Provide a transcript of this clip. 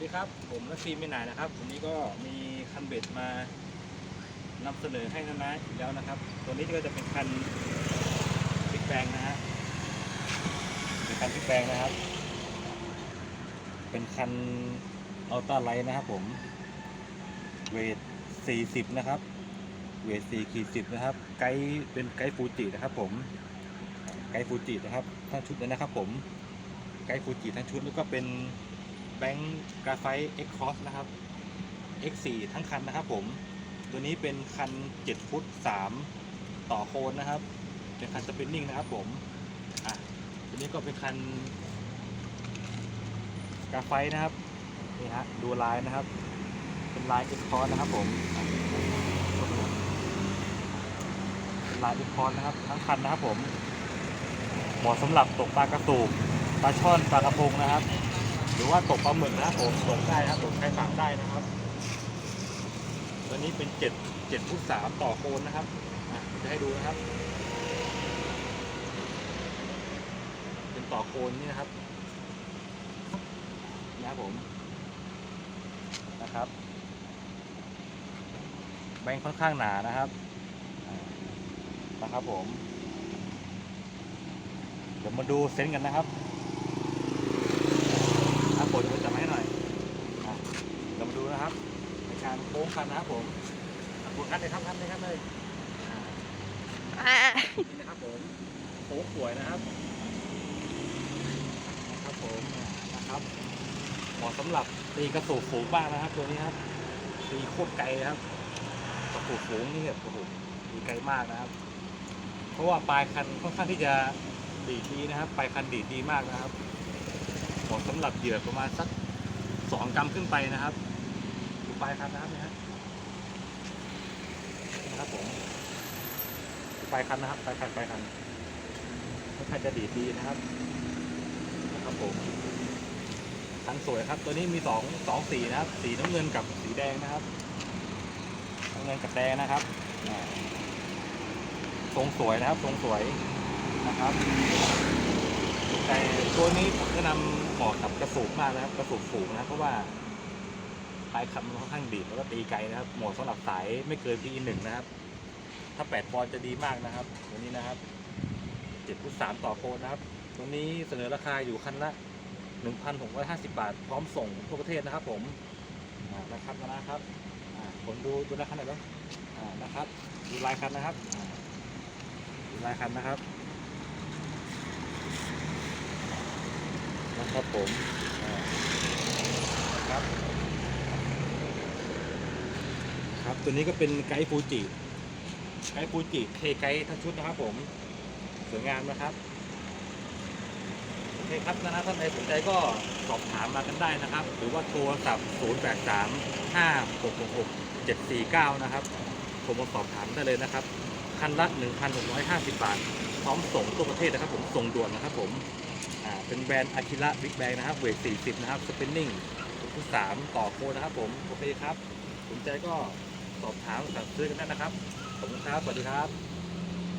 ดีครับ ผมนักซีไม่นายนะครับวันนี้ก็มีคันเบ็ดมานำเสนอให้นะนะอีกแล้วนะครับ ตัวนี้ก็จะเป็นคันบิ๊กแบงนะฮะเป็นคันบิ๊กแบงนะครับ เป็นคันอัลต้าไลท์นะครับ ผมเวท40 นะครับ เวท4ขีด10 นะครับ ไกด์เป็นไกด์ฟูจินะครับ ผม ไกด์ฟูจินะครับทั้งชุดเลยนะครับ ผม ไกด์ฟูจิทั้งชุดแล้วก็เป็น แบงค์กราไฟต์เอ็กคอสนะครับ X4 ทั้งคันนะครับผม ตัวนี้เป็นคัน 7 ฟุต 3 ต่อโคนนะครับ เป็นคันสปินนิ่งนะครับผม อะ ตัวนี้ก็เป็นคันกราไฟต์นะครับ นี่ฮะ ดูลายนะครับ เป็นลายเอ็กคอสนะครับผมอะเป็นลายเอ็กคอสนะครับ ทั้งคันนะครับผม เหมาะสำหรับตกปลากระสูบปลาช่อนปลากระพงนะครับ หรือว่าตกปลาหมึกนะครับผมตกได้นะครับตกใช้ฝั่งได้นะครับตัวนี้เป็นเจ็ดเจ็ดฟุตสามต่อโคนนะครับจะให้ดูนะครับ เป็นต่อโคนนี่นะครับนะครับผมนะครับ แบงค์ค่อนข้างหนานะครับนะครับผม เดี๋ยวมาดูเซนกันนะครับอะกดจะมาให้หน่อยอะเดี๋ยวมาดูนะครับ ใน การโค้งคันนะครับผมอะกดคันเลยครับคันเลยครับเลยอ่าอะนี่นะครับผมโค้งสวยนะครับนะครับผมนะครับเหมาะสำหรับตีกระสูบฝูงบ้างนะครับตัวนี้ครับตีโคตรไกลนะครับกระสูบฝูงนี่แบบโอ้โหตีไกลมากนะครับ เพราะว่าปลายคันค่อนข้างที่จะดีดดีนะครับ ปลายคันดีดดีมากนะครับเหมาะสำหรับเหยื่อประมาณสักสองกรัมขึ้นไปนะครับดู ปลายคันนะครับเนี่ยฮะนะครับผมปลายคันนะครับปลายคันปลายคันค่อนข้างจะดีดดีนะครับนะครับผมคันสวยครับ ตัวนี้มีสองสองสีนะครับ สีน้ำเงินกับสีแดงนะครับน้ำเงินกับแดงนะครับทรงสวยนะครับทรงสวยนะครับแต่ตัวนี้ผมจะนำเหมาะกับกระสูบมากนะครับ กระสูบฝูงนะเพราะว่า ปลายคำมันค่อนข้างดีดแล้วก็ตีไกลนะครับเหมาะสำหรับสายไม่เกิน PE หนึ่งนะครับ ถ้า 8 ปอนด์จะดีมากนะครับตัวนี้นะครับ7ฟุต3ต่อโคนนะครับตัวนี้เสนอราคาอยู่คันละ 1,650 บาท พร้อมส่งทั่วประเทศนะครับ ผมนะครับนะครับผมดูดูลายคันหน่อยบ้างอ่านะครับดูลายคันนะครับดูลายคันนะครับนะครับผมนะครับ ครับ ตัวนี้ก็เป็นไกด์ฟูจิไกด์ฟูจิเทไกด์ทั้งชุดนะครับ ผมสวยงามนะครับโอเคครับนะครับท่านใดสนใจก็สอบถามมากันได้นะครับ หรือว่าโทรศัพท์ 0 8 3 5 6 6 6 7 4 9 นะครับโทรมาสอบถามได้เลยนะครับ คันละ 1,650 บาท พร้อมส่งทั่วประเทศนะครับผมส่งด่วนนะครับผมอ่าเป็นแบรนด์อาคิระบิ๊กแบงนะครับเวท40 นะครับสปินนิ่งทุกสามต่อโคนนะครับผม โอเคครับสนใจก็ สอบถามสั่งซื้อกันได้นะครับ ขอบคุณครับ สวัสดีครับ